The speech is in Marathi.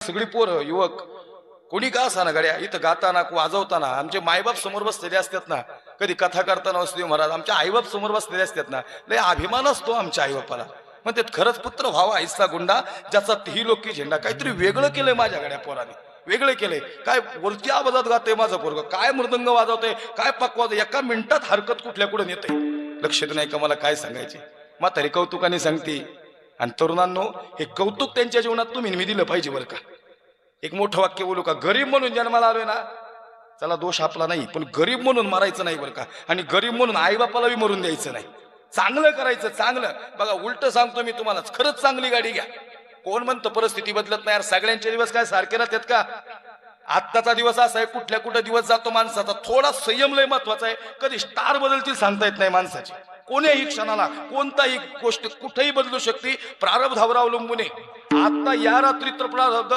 सगळी पोरं युवक कोणी का असा ना गड्या? इथं गाताना वाजवताना आमचे मायबाप समोर बसलेले असतात ना. कधी कथा करताना असतो महाराज आमच्या आईबाप समोर बसलेले असतात ना. लय अभिमान असतो आमच्या आईबापाला. मग ते खरंच पुत्र व्हावा आईचा गुंडा ज्याचा ही लोकी झेंडा काहीतरी वेगळं केलंय माझ्या गड्या पोराने. वेगळं केलंय. काय बोलती आवाजात गातोय माझं पोरग. काय मृदंग वाजवतोय. काय पकवाज एका मिनिटात हरकत कुठल्या कुठं येते लक्ष नाही का मला? काय सांगायचे? म्हातारी कौतुकाने सांगते. आणि तरुणांनो हे कौतुक त्यांच्या जीवनात तुम्ही मी दिलं पाहिजे बरं का? एक मोठं वाक्य बोलू का? गरीब म्हणून जन्माला आलोय ना चला दोष आपला नाही पण गरीब म्हणून मारायचं नाही बरं का? आणि गरीब म्हणून आईबापालाही मरून द्यायचं नाही. चांगलं करायचं चांगलं. बघा उलट सांगतो मी तुम्हाला खरंच चांगली गाडी घ्या. कोण म्हणतं परिस्थिती बदलत नाही यार सगळ्यांचे दिवस काय सारखे राहतात का? आत्ताचा दिवस असा आहे कुठल्या कुठं दिवस जातो माणसाचा. थोडा संयम लय महत्त्वाचा आहे. कधी स्टार बदलतील सांगता येत नाही माणसाची. कोण्याही क्षणाला कोणताही गोष्ट कुठेही बदलू शकते. प्रारब्धावर अवलंबून आहे. आता या रात्री तर प्रारब्ध